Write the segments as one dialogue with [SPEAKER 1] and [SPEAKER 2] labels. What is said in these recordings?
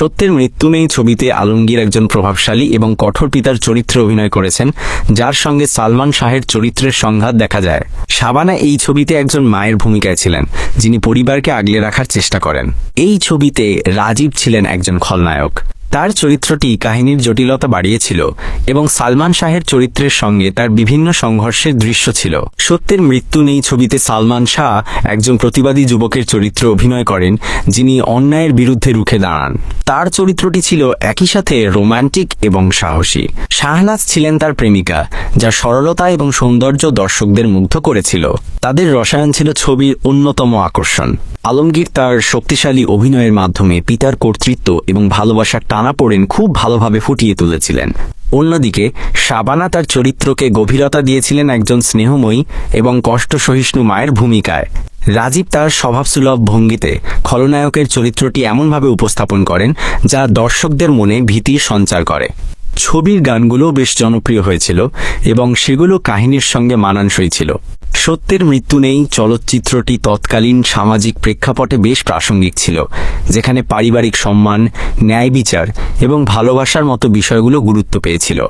[SPEAKER 1] সত্যের মৃত্যু নেই ছবিতে আলমগীর একজন প্রভাবশালী এবং কঠোর পিতার চরিত্রে অভিনয় করেছেন, যার সঙ্গে সালমান শাহের চরিত্রের সংঘাত দেখা যায়। শাবানা এই ছবিতে একজন মায়ের ভূমিকায় ছিলেন, যিনি পরিবারকে আগলে রাখার চেষ্টা করেন। এই ছবিতে রাজীব ছিলেন একজন খলনায়ক। তার চরিত্রটি কাহিনীর জটিলতা বাড়িয়েছিল এবং সালমান শাহের চরিত্রের সঙ্গে তার বিভিন্ন সংঘর্ষের দৃশ্য ছিল। সত্যের মৃত্যু নেই ছবিতে সালমান শাহ একজন প্রতিবাদী যুবকের চরিত্রে অভিনয় করেন, যিনি অন্যায়ের বিরুদ্ধে রুখে দাঁড়ান। তার চরিত্রটি ছিল একই সাথে রোমান্টিক এবং সাহসী। শাহনাজ ছিলেন তার প্রেমিকা, যা সরলতা এবং সৌন্দর্য দর্শকদের মুগ্ধ করেছিল। তাদের রসায়ন ছিল ছবির অন্যতম আকর্ষণ। আলমগীর তার শক্তিশালী অভিনয়ের মাধ্যমে পিতার কর্তৃত্ব এবং ভালোবাসার টানাপোড়েন খুব ভালোভাবে ফুটিয়ে তুলেছিলেন। অন্যদিকে, শাবানা তার চরিত্রকে গভীরতা দিয়েছিলেন একজন স্নেহময়ী এবং কষ্ট সহিষ্ণু মায়ের ভূমিকায়। রাজীব তার স্বভাবসুলভ ভঙ্গিতে খলনায়কের চরিত্রটি এমনভাবে উপস্থাপন করেন, যা দর্শকদের মনে ভীতির সঞ্চার করে। ছবির গানগুলো বেশ জনপ্রিয় হয়েছিল এবং সেগুলো কাহিনীর সঙ্গে মানানসই ছিল। সত্যের মৃত্যু নেই চলচ্চিত্রটি তৎকালীন সামাজিক প্রেক্ষাপটে বেশ প্রাসঙ্গিক ছিল, যেখানে পারিবারিক সম্মান, ন্যায় বিচার এবং ভালোবাসার মতো বিষয়গুলো গুরুত্ব পেয়েছিল।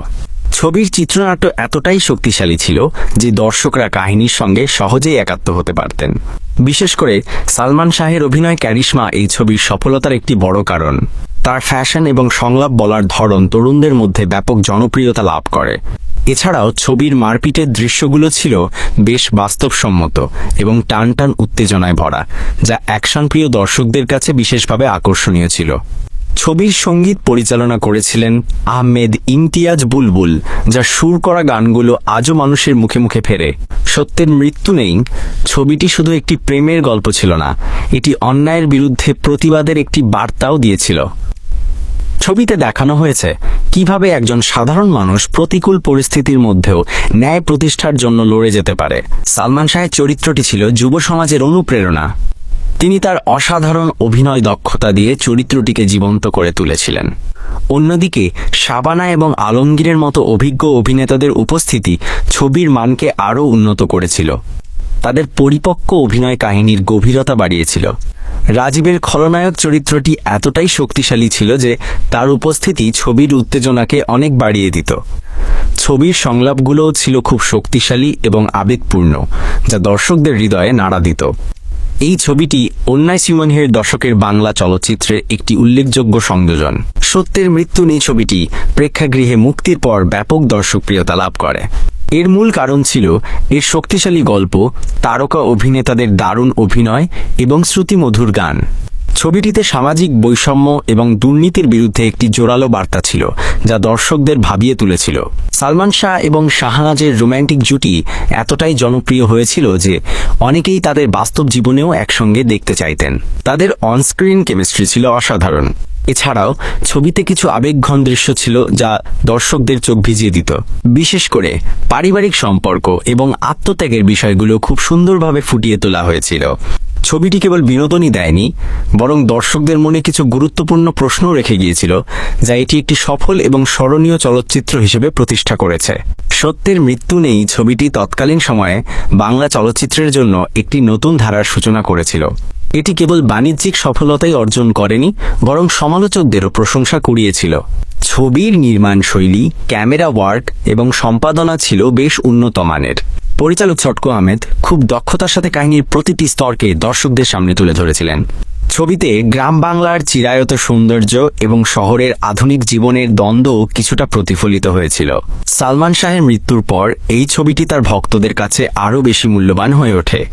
[SPEAKER 1] ছবির চিত্রনাট্য এতটাই শক্তিশালী ছিল যে দর্শকরা কাহিনীর সঙ্গে সহজেই একাত্ম হতে পারতেন। বিশেষ করে সালমান শাহের অভিনয় ক্যারিশমা এই ছবির সফলতার একটি বড় কারণ। তার ফ্যাশন এবং সংলাপ বলার ধরন তরুণদের মধ্যে ব্যাপক জনপ্রিয়তা লাভ করে। এছাড়াও ছবির মারপিটের দৃশ্যগুলো ছিল বেশ বাস্তবসম্মত এবং টান টান উত্তেজনায় ভরা, যা অ্যাকশনপ্রিয় দর্শকদের কাছে বিশেষভাবে আকর্ষণীয় ছিল। ছবির সংগীত পরিচালনা করেছিলেন আহমেদ ইমতিয়াজ বুলবুল, যা সুর করা গানগুলো আজও মানুষের মুখে মুখে ফেরে। সত্যের মৃত্যু নেই, ছবিটি শুধু একটি প্রেমের গল্প ছিল না, এটি অন্যায়ের বিরুদ্ধে প্রতিবাদের একটি বার্তাও দিয়েছিল। ছবিতে দেখানো হয়েছে কীভাবে একজন সাধারণ মানুষ প্রতিকূল পরিস্থিতির মধ্যেও ন্যায় প্রতিষ্ঠার জন্য লড়ে যেতে পারে। সালমান শাহের চরিত্রটি ছিল যুব সমাজের অনুপ্রেরণা। তিনি তার অসাধারণ অভিনয় দক্ষতা দিয়ে চরিত্রটিকে জীবন্ত করে তুলেছিলেন। অন্যদিকে, শাবানা এবং আলমগীরের মতো অভিজ্ঞ অভিনেতাদের উপস্থিতি ছবির মানকে আরও উন্নত করেছিল। তাদের পরিপক্ক অভিনয় কাহিনীর গভীরতা বাড়িয়েছিল। রাজীবের খলনায়ক চরিত্রটি এতটাই শক্তিশালী ছিল যে তার উপস্থিতি ছবির উত্তেজনাকে অনেক বাড়িয়ে দিত। ছবির সংলাপগুলোও ছিল খুব শক্তিশালী এবং আবেগপূর্ণ, যা দর্শকদের হৃদয়ে নাড়া দিত। এই ছবিটি অন্যায় সিমনহের দশকের বাংলা চলচ্চিত্রের একটি উল্লেখযোগ্য সংযোজন। সত্যের মৃত্যু নেই ছবিটি প্রেক্ষাগৃহে মুক্তির পর ব্যাপক দর্শকপ্রিয়তা লাভ করে। এর মূল কারণ ছিল এর শক্তিশালী গল্প, তারকা অভিনেতাদের দারুণ অভিনয় এবং শ্রুতিমধুর গান। ছবিটিতে সামাজিক বৈষম্য এবং দুর্নীতির বিরুদ্ধে একটি জোরালো বার্তা ছিল, যা দর্শকদের ভাবিয়ে তুলেছিল। সালমান শাহ এবং শাহনাজের রোম্যান্টিক জুটি এতটাই জনপ্রিয় হয়েছিল যে অনেকেই তাদের বাস্তব জীবনেও একসঙ্গে দেখতে চাইতেন। তাদের অনস্ক্রিন কেমিস্ট্রি ছিল অসাধারণ। এছাড়াও ছবিতে কিছু আবেগঘন দৃশ্য ছিল যা দর্শকদের চোখ ভিজিয়ে দিত। বিশেষ করে পারিবারিক সম্পর্ক এবং আত্মত্যাগের বিষয়গুলো খুব সুন্দরভাবে ফুটিয়ে তোলা হয়েছিল। ছবিটি কেবল বিনোদনই দেয়নি, বরং দর্শকদের মনে কিছু গুরুত্বপূর্ণ প্রশ্নও রেখে গিয়েছিল, যা এটি একটি সফল এবং স্মরণীয় চলচ্চিত্র হিসেবে প্রতিষ্ঠা করেছে। সত্যের মৃত্যু নেই ছবিটি তৎকালীন সময়ে বাংলা চলচ্চিত্রের জন্য একটি নতুন ধারার সূচনা করেছিল। এটি কেবল বাণিজ্যিক সফলতাই অর্জন করেনি, বরং সমালোচকদেরও প্রশংসা কুড়িয়েছিল। ছবির নির্মাণ শৈলী, ক্যামেরা ওয়ার্ক এবং সম্পাদনা ছিল বেশ উন্নত মানের পরিচালক ছটকো আহমেদ খুব দক্ষতার সাথে কাহিনীর প্রতিটি স্তরকে দর্শকদের সামনে তুলে ধরেছিলেন। ছবিতে গ্রাম বাংলার চিরায়ত সৌন্দর্য এবং শহরের আধুনিক জীবনের দ্বন্দ্ব কিছুটা প্রতিফলিত হয়েছিল। সালমান শাহের মৃত্যুর পর এই ছবিটি তার ভক্তদের কাছে আরও বেশি মূল্যবান হয়ে ওঠে।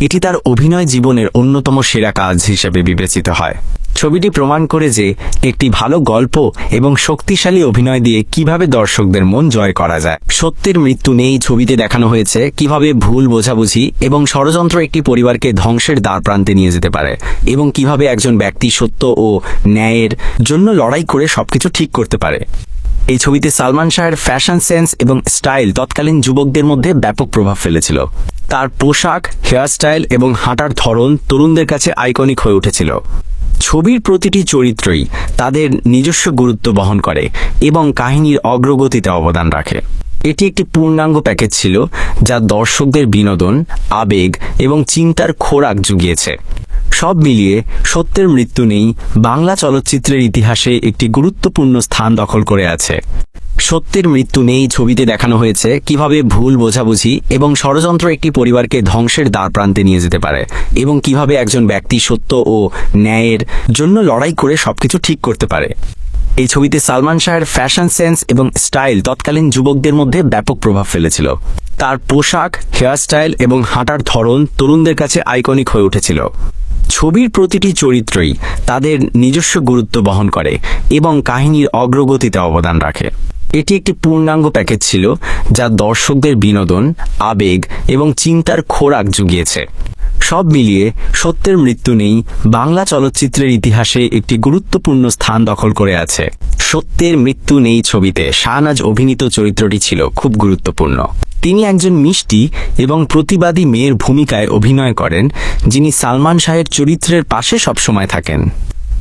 [SPEAKER 1] এটি তার অভিনয় জীবনের অন্যতম সেরা কাজ হিসেবে বিবেচিত হয়। ছবিটি প্রমাণ করে যে একটি ভালো গল্প এবং শক্তিশালী অভিনয় দিয়ে কীভাবে দর্শকদের মন জয় করা যায়। সত্যের মৃত্যু নেই ছবিতে দেখানো হয়েছে কীভাবে ভুল বোঝাবুঝি এবং ষড়যন্ত্র একটি পরিবারকে ধ্বংসের দ্বার প্রান্তে নিয়ে যেতে পারে এবং কীভাবে একজন ব্যক্তি সত্য ও ন্যায়ের জন্য লড়াই করে সবকিছু ঠিক করতে পারে। এই ছবিতে সালমান শাহের ফ্যাশন সেন্স এবং স্টাইল তৎকালীন যুবকদের মধ্যে ব্যাপক প্রভাব ফেলেছিল। তার পোশাক, হেয়ারস্টাইল এবং হাঁটার ধরন তরুণদের কাছে আইকনিক হয়ে উঠেছিল। ছবির প্রতিটি চরিত্রই তাদের নিজস্ব গুরুত্ব বহন করে এবং কাহিনীর অগ্রগতিতে অবদান রাখে। এটি একটি পূর্ণাঙ্গ প্যাকেজ ছিল যা দর্শকদের বিনোদন, আবেগ এবং চিন্তার খোরাক জুগিয়েছে। সব মিলিয়ে সত্যের মৃত্যু নেই, বাংলা চলচ্চিত্রের ইতিহাসে একটি গুরুত্বপূর্ণ স্থান দখল করে আছে। সত্যের মৃত্যু নেই ছবিতে দেখানো হয়েছে। কীভাবে ভুল বোঝাবুঝি এবং ষড়যন্ত্র একটি পরিবারকে ধ্বংসের দ্বার প্রান্তে নিয়ে যেতে পারে এবং কীভাবে একজন ব্যক্তি সত্য ও ন্যায়ের জন্য লড়াই করে সবকিছু ঠিক করতে পারে। এই ছবিতে সালমান শাহের ফ্যাশন সেন্স এবং স্টাইল তৎকালীন যুবকদের মধ্যে ব্যাপক প্রভাব ফেলেছিল। তার পোশাক, হেয়ারস্টাইল এবং হাঁটার ধরন তরুণদের কাছে আইকনিক হয়ে উঠেছিল। ছবির প্রতিটি চরিত্রই তাদের নিজস্ব গুরুত্ব বহন করে এবং কাহিনীর অগ্রগতিতে অবদান রাখে। এটি একটি পূর্ণাঙ্গ প্যাকেজ ছিল, যা দর্শকদের বিনোদন, আবেগ এবং চিন্তার খোরাক জুগিয়েছে। সব মিলিয়ে সত্যের মৃত্যু নেই, বাংলা চলচ্চিত্রের ইতিহাসে একটি গুরুত্বপূর্ণ স্থান দখল করে আছে। সত্যের মৃত্যু নেই ছবিতে, শাহনাজ অভিনীত চরিত্রটি ছিল খুব গুরুত্বপূর্ণ। তিনি একজন মিষ্টি এবং প্রতিবাদী মেয়ের ভূমিকায় অভিনয় করেন, যিনি সালমান শাহের চরিত্রের পাশে সবসময় থাকেন।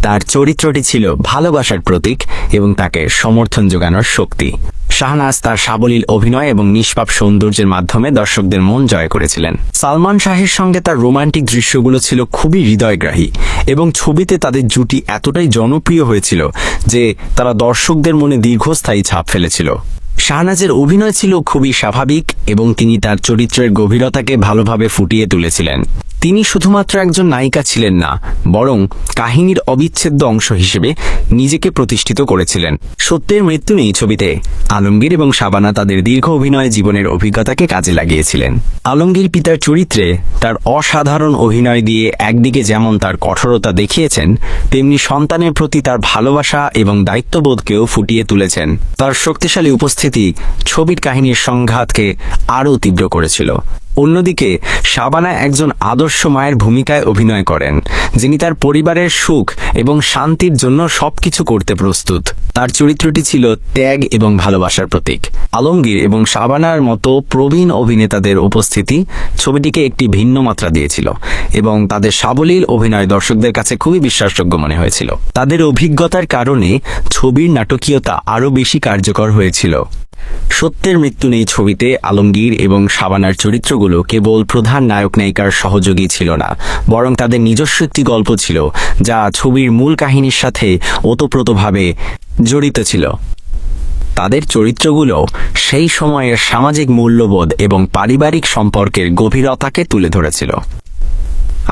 [SPEAKER 1] তার চরিত্রটি ছিল ভালোবাসার প্রতীক এবং তাকে সমর্থন যোগানোর শক্তি। শাহনাজ তার সাবলীল অভিনয় এবং নিষ্পাপ সৌন্দর্যের মাধ্যমে দর্শকদের মন জয় করেছিলেন। সালমান শাহের সঙ্গে তার রোমান্টিক দৃশ্যগুলো ছিল খুবই হৃদয়গ্রাহী এবং ছবিতে তাদের জুটি এতটাই জনপ্রিয় হয়েছিল যে তারা দর্শকদের মনে দীর্ঘস্থায়ী ছাপ ফেলেছিল। শাহনাজের অভিনয় ছিল খুবই স্বাভাবিক এবং তিনি তার চরিত্রের গভীরতাকে ভালোভাবে ফুটিয়ে তুলেছিলেন। তিনি শুধুমাত্র একজন নায়িকা ছিলেন না, বরং কাহিনীর অবিচ্ছেদ্য অংশ হিসেবে নিজেকে প্রতিষ্ঠিত করেছিলেন। সত্যের মৃত্যু নেই ছবিতে। আলমগীর এবং শাবানা তাদের দীর্ঘ অভিনয় জীবনের অভিজ্ঞতাকে কাজে লাগিয়েছিলেন। আলমগীর পিতার চরিত্রে তার অসাধারণ অভিনয় দিয়ে একদিকে যেমন তার কঠোরতা দেখিয়েছেন, তেমনি সন্তানের প্রতি তার ভালোবাসা এবং দায়িত্ববোধকেও ফুটিয়ে তুলেছেন। তার শক্তিশালী উপস্থিতি ছবির কাহিনীর সংঘাতকে আরও তীব্র করেছিল। অন্যদিকে, শাবানা একজন আদর্শ মায়ের ভূমিকায় অভিনয় করেন, যিনি তার পরিবারের সুখ এবং শান্তির জন্য সবকিছু করতে প্রস্তুত। তার চরিত্রটি ছিল ত্যাগ এবং ভালোবাসার প্রতীক। আলমগীর এবং শাবানার মতো প্রবীণ অভিনেতাদের উপস্থিতি ছবিটিকে একটি ভিন্ন মাত্রা দিয়েছিল এবং তাদের সাবলীল অভিনয় দর্শকদের কাছে খুবই বিশ্বাসযোগ্য মনে হয়েছিল। তাদের অভিজ্ঞতার কারণে ছবির নাটকীয়তা আরও বেশি কার্যকর হয়েছিল। সত্যের মৃত্যু নেই ছবিতে আলমগীর এবং শাবানার চরিত্রগুলো কেবল প্রধান নায়ক নায়িকার সহযোগী ছিল না, বরং তাদের নিজস্ব একটি গল্প ছিল, যা ছবির মূল কাহিনীর সাথে ওতপ্রোতভাবে জড়িত ছিল। তাদের চরিত্রগুলো সেই সময়ের সামাজিক মূল্যবোধ এবং পারিবারিক সম্পর্কের গভীরতাকে তুলে ধরেছিল।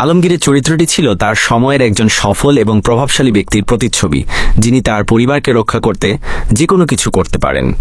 [SPEAKER 1] আলমগীরের চরিত্রটি ছিল তার সময়ের একজন সফল এবং প্রভাবশালী ব্যক্তির প্রতিচ্ছবি, যিনি তার পরিবারকে রক্ষা করতে যে কোনো কিছু করতে পারেন।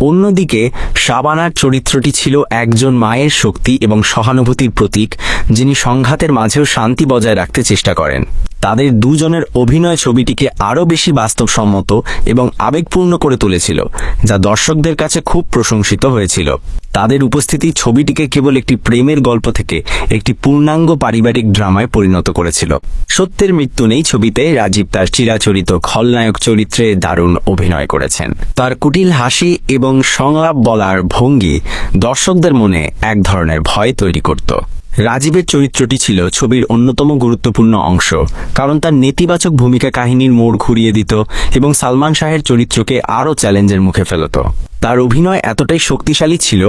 [SPEAKER 1] অন্যদিকে, শাবানার চরিত্রটি ছিল একজন মায়ের শক্তি এবং সহানুভূতির প্রতীক, যিনি সংঘাতের মাঝেও শান্তি বজায় রাখতে চেষ্টা করেন। তাদের দুজনের অভিনয় ছবিটিকে আরও বেশি বাস্তবসম্মত এবং আবেগপূর্ণ করে তুলেছিল, যা দর্শকদের কাছে খুব প্রশংসিত হয়েছিল। তাদের উপস্থিতি ছবিটিকে কেবল একটি প্রেমের গল্প থেকে একটি পূর্ণাঙ্গ পারিবারিক ড্রামায় পরিণত করেছিল। সত্যের মৃত্যু নেই ছবিতে, রাজীব তার চিরাচরিত খলনায়ক চরিত্রে দারুণ অভিনয় করেছেন। তার কুটিল হাসি এবং সংলাপ বলার ভঙ্গি দর্শকদের মনে এক ধরনের ভয় তৈরি করত। রাজীবের চরিত্রটি ছিল ছবির অন্যতম গুরুত্বপূর্ণ অংশ, কারণ তার নেতিবাচক ভূমিকা কাহিনীর মোড় ঘুরিয়ে দিত এবং সালমান শাহের চরিত্রকে আরও চ্যালেঞ্জের মুখে ফেলত। তার অভিনয় এতটাই শক্তিশালী ছিল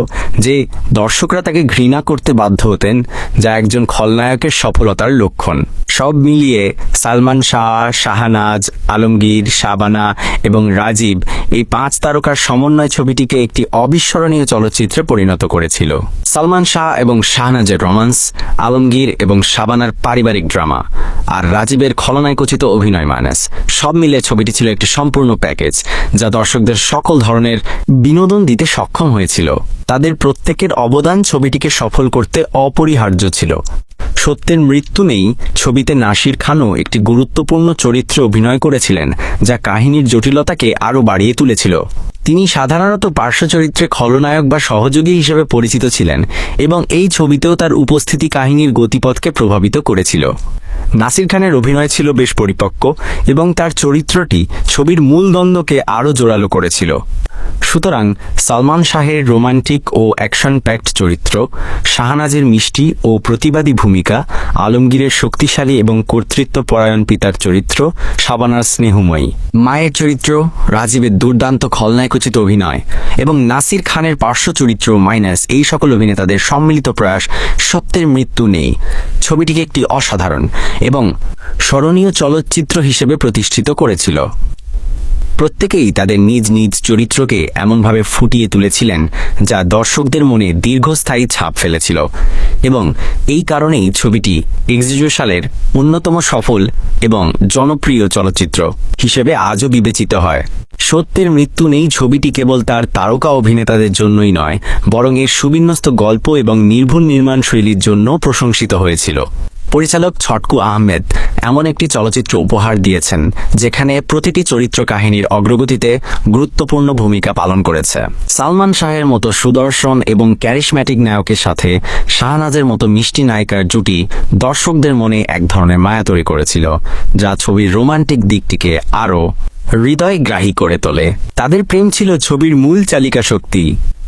[SPEAKER 1] যে দর্শকরা তাকে ঘৃণা করতে বাধ্য হতেন, যা একজন খলনায়কের সফলতার লক্ষণ। সব মিলিয়ে সালমান শাহ, শাহানাজ, আলমগীর, শাবানা এবং রাজীব এই পাঁচ তারকার সমন্বয় ছবিটিকে একটি অবিস্মরণীয় চলচ্চিত্রে পরিণত করেছিল। সালমান শাহ এবং শাহনাজের রোমান্স, আলমগীর এবং শাবানার পারিবারিক ড্রামা। আর রাজীবের খলনায়কোচিত অভিনয় মানাস সব মিলে ছবিটি ছিল একটি সম্পূর্ণ প্যাকেজ, যা দর্শকদের সকল ধরনের বিনোদন দিতে সক্ষম হয়েছিল। তাদের প্রত্যেকের অবদান ছবিটিকে সফল করতে অপরিহার্য ছিল। সত্যের মৃত্যু নেই, ছবিতে নাসির খানও একটি গুরুত্বপূর্ণ চরিত্রে অভিনয় করেছিলেন, যা কাহিনীর জটিলতাকে আরও বাড়িয়ে তুলেছিল। তিনি সাধারণত পার্শ্ব চরিত্রে খলনায়ক বা সহযোগী হিসেবে পরিচিত ছিলেন, এবং এই ছবিতেও তার উপস্থিতি কাহিনীর গতিপথকে প্রভাবিত করেছিল। নাসির খানের অভিনয় ছিল বেশ পরিপক্ক, এবং তার চরিত্রটি ছবির মূল দ্বন্দ্বকে আরও জোরালো করেছিল। সুতরাং সালমান শাহের রোমান্টিক ও অ্যাকশন প্যাক্ট চরিত্র, শাহনাজের মিষ্টি ও প্রতিবাদী ভূমিকা, আলমগীরের শক্তিশালী এবং কর্তৃত্বপরায়ণ পিতার চরিত্র শাবানার স্নেহময়ী। মায়ের চরিত্র, রাজীবের দুর্দান্ত খলনায়কোচিত অভিনয় এবং নাসির খানের পার্শ্ব চরিত্র মাইনাস এই সকল অভিনেতাদের সম্মিলিত প্রয়াস সত্যের মৃত্যু নেই। ছবিটিকে একটি অসাধারণ এবং স্মরণীয় চলচ্চিত্র হিসেবে প্রতিষ্ঠিত করেছিল। প্রত্যেকেই তাদের নিজ নিজ চরিত্রকে এমনভাবে ফুটিয়ে তুলেছিলেন যা দর্শকদের মনে দীর্ঘস্থায়ী ছাপ ফেলেছিল। এবং এই কারণেই ছবিটি এক্সিজো সালের অন্যতম সফল এবং জনপ্রিয় চলচ্চিত্র হিসেবে আজও বিবেচিত হয়। সত্যের মৃত্যু নেই ছবিটি কেবল তার তারকা অভিনেতাদের জন্যই নয়, বরং এর সুবিন্যস্ত গল্প এবং নির্ভুল নির্মাণ শৈলীর জন্য প্রশংসিত হয়েছিল। পরিচালক ছটকু আহমেদ এমন একটি চলচ্চিত্র উপহার দিয়েছেন, যেখানে প্রতিটি চরিত্র কাহিনীর অগ্রগতিতে গুরুত্বপূর্ণ ভূমিকা পালন করেছে। সালমান শাহের মতো সুদর্শন এবং ক্যারিশম্যাটিক নায়কের সাথে শাহনাজের মতো মিষ্টি নায়িকার জুটি দর্শকদের মনে এক ধরনের মায়া তৈরি করেছিল, যা ছবির রোমান্টিক দিকটিকে আরও হৃদয়গ্রাহী করে তোলে। তাদের প্রেম ছিল ছবির মূল চালিকা শক্তি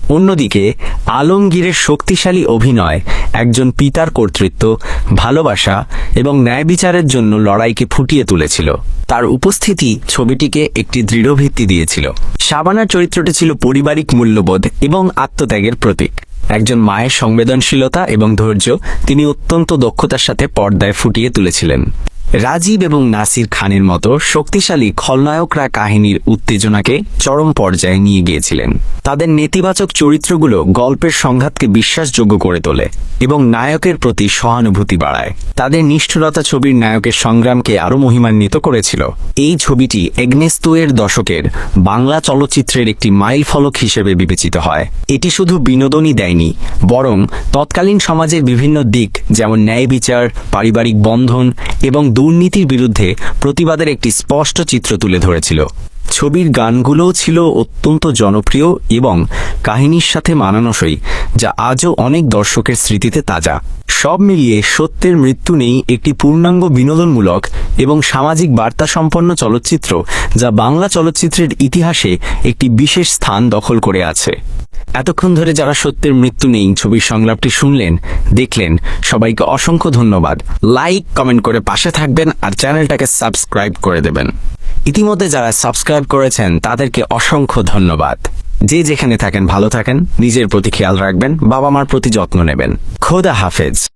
[SPEAKER 1] অন্যদিকে, আলমগীরের শক্তিশালী অভিনয়, একজন পিতার কর্তৃত্ব, ভালোবাসা এবং ন্যায় বিচারের জন্য লড়াইকে ফুটিয়ে তুলেছিল। তার উপস্থিতি ছবিটিকে একটি দৃঢ় ভিত্তি দিয়েছিল। শাবানার চরিত্রটি ছিল পারিবারিক মূল্যবোধ এবং আত্মত্যাগের প্রতীক। একজন মায়ের সংবেদনশীলতা এবং ধৈর্য তিনি অত্যন্ত দক্ষতার সাথে পর্দায় ফুটিয়ে তুলেছিলেন। রাজীব এবং নাসির খানের মতো শক্তিশালী খলনায়করা কাহিনীর উত্তেজনাকে চরম পর্যায়ে নিয়ে গিয়েছিলেন। তাদের নেতিবাচক চরিত্রগুলো গল্পের সংঘাতকে বিশ্বাসযোগ্য করে তোলে এবং নায়কের প্রতি সহানুভূতি বাড়ায়। তাদের নিষ্ঠুরতা ছবির নায়কের সংগ্রামকে আরও মহিমান্বিত করেছিল। এই ছবিটি এগনেস্তুয়ের দশকের বাংলা চলচ্চিত্রের একটি মাইল ফলক হিসেবে বিবেচিত হয়। এটি শুধু বিনোদনই দেয়নি, বরং তৎকালীন সমাজের বিভিন্ন দিক যেমন ন্যায় বিচার, পারিবারিক বন্ধন এবং দুর্নীতির বিরুদ্ধে প্রতিবাদের একটি স্পষ্ট চিত্র তুলে ধরেছিল। ছবির গানগুলোও ছিল অত্যন্ত জনপ্রিয় এবং কাহিনীর সাথে মানানসই, যা আজও অনেক দর্শকের স্মৃতিতে তাজা। সব মিলিয়ে সত্যের মৃত্যু নেই একটি পূর্ণাঙ্গ বিনোদনমূলক এবং সামাজিক বার্তা সম্পন্ন চলচ্চিত্র, যা বাংলা চলচ্চিত্রের ইতিহাসে একটি বিশেষ স্থান দখল করে আছে। এতক্ষণ ধরে যারা সত্যের মৃত্যু নেই ছবির সংলাপটি শুনলেন, দেখলেন, সবাইকে অসংখ্য ধন্যবাদ। লাইক কমেন্ট করে পাশে থাকবেন আর চ্যানেলটাকে সাবস্ক্রাইব করে দেবেন। ইতিমধ্যে যারা সাবস্ক্রাইব করেছেন, তাদেরকে অসংখ্য ধন্যবাদ। যে যেখানে থাকেন, ভালো থাকেন, নিজের প্রতি খেয়াল রাখবেন বাবা মার প্রতি যত্ন নেবেন। খোদা হাফেজ।